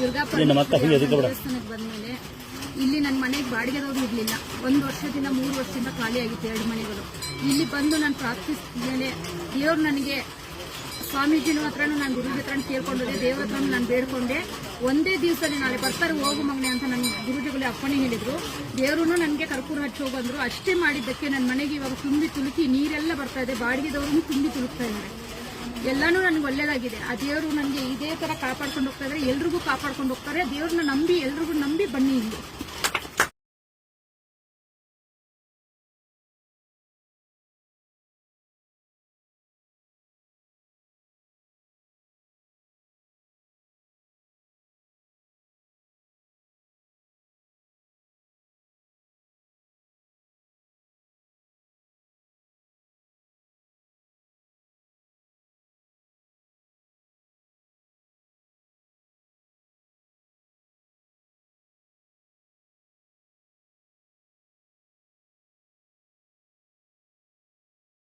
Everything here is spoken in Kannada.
ದೇವಸ್ಥಾನಕ್ಕೆ ಬಂದಮೇಲೆ ಇಲ್ಲಿ ನನ್ನ ಮನೆಗೆ ಬಾಡಿಗೆದವ್ರು ಇರಲಿಲ್ಲ. ಒಂದು ವರ್ಷದಿಂದ ಮೂರು ವರ್ಷದಿಂದ ಖಾಲಿ ಆಗಿತ್ತು ಎರಡು ಮನೆಗಳು. ಇಲ್ಲಿ ಬಂದು ನಾನು ಪ್ರಾರ್ಥಿಸಿದ ಮೇಲೆ ದೇವ್ರು ನನಗೆ ಸ್ವಾಮೀಜಿನ ಹತ್ರನೂ ನಾನು ಗುರುಜಿ ಹತ್ರ ಕೇಳ್ಕೊಂಡೆ ದೇವ್ರ ಹತ್ರ ನಾನು ಬೇಡ್ಕೊಂಡೆ. ಒಂದೇ ದಿವಸದಲ್ಲಿ ನಾಳೆ ಬರ್ತಾರೆ ಹೋಗು ಮಗನೆ ಅಂತ ನನ್ನ ಗುರುಜಿಗಳು ಅಪ್ಪಣೆ ಹೇಳಿದ್ರು. ದೇವ್ರೂ ನನಗೆ ಕರ್ಪೂರ ಹಚ್ಚಿ ಹೋಗಂದ್ರು ಅಷ್ಟೇ ಮಾಡಿದ್ದಕ್ಕೆ ನನ್ನ ಮನೆಗೆ ಇವಾಗ ತುಂಬಿ ತುಳುಕಿ ನೀರೆಲ್ಲ ಬರ್ತಾ ಇದೆ ಬಾಡಿಗೆದವ್ರೂ ತುಂಬಿ ತುಳುಕ್ತಾ ಇದ್ದಾರೆ. ಎಲ್ಲಾನು ನನಗೆ ಒಳ್ಳೇದಾಗಿದೆ. ಆ ದೇವರು ನನಗೆ ಇದೇ ತರ ಕಾಪಾಡ್ಕೊಂಡು ಹೋಗ್ತಾ ಇದ್ದಾರೆ ಎಲ್ರಿಗೂ ಕಾಪಾಡ್ಕೊಂಡು ಹೋಗ್ತಾರೆ. ದೇವ್ರನ್ನ ನಂಬಿ, ಎಲ್ರಿಗೂ ನಂಬಿ ಬನ್ನಿ.